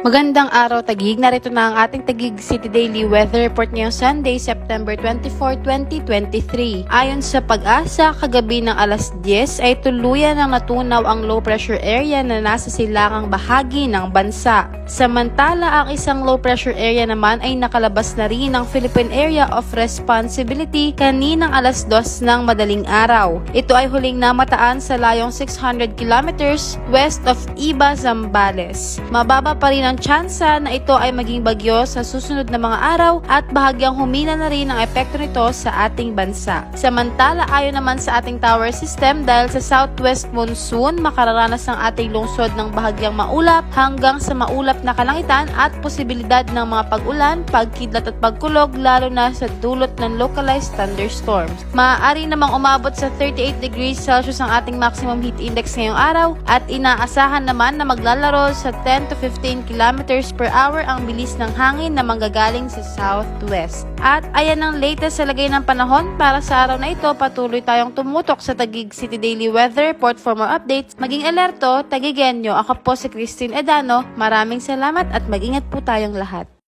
Magandang araw Tagig. Narito na ang ating Tagig City Daily Weather Report ngayong Sunday, September 24, 2023. Ayon sa pag-asa, kagabi ng alas 10 ay tuluyan ng natunaw ang low pressure area na nasa silangang bahagi ng bansa. Samantala, ang isang low pressure area naman ay nakalabas na rin ng Philippine Area of Responsibility kaninang alas 2 ng madaling araw. Ito ay huling namataan sa layong 600 kilometers west of Iba, Zambales. Mababa pa rin ang tsansa na ito ay maging bagyo sa susunod na mga araw at bahagyang humina na rin ang epekto nito sa ating bansa. Samantala, ayon naman sa ating tower system dahil sa southwest monsoon, makararanas ang ating lungsod ng bahagyang maulap hanggang sa maulap na kalangitan at posibilidad ng mga pag-ulan, pagkidlat at pagkulog lalo na sa dulot ng localized thunderstorms. Maaari namang umabot sa 38 degrees Celsius ang ating maximum heat index ngayong araw at inaasahan naman na maglalaro sa 10 to 15 kilometers per hour ang bilis ng hangin na manggagaling sa southwest. At ayan ang latest sa lagay ng panahon para sa araw na ito patuloy tayong tumutok sa Tagig City Daily Weather Report for more updates. Maging alerto, tagigenyo. Ako po si Christine Edano. Maraming salamat at mag-ingat po tayong lahat.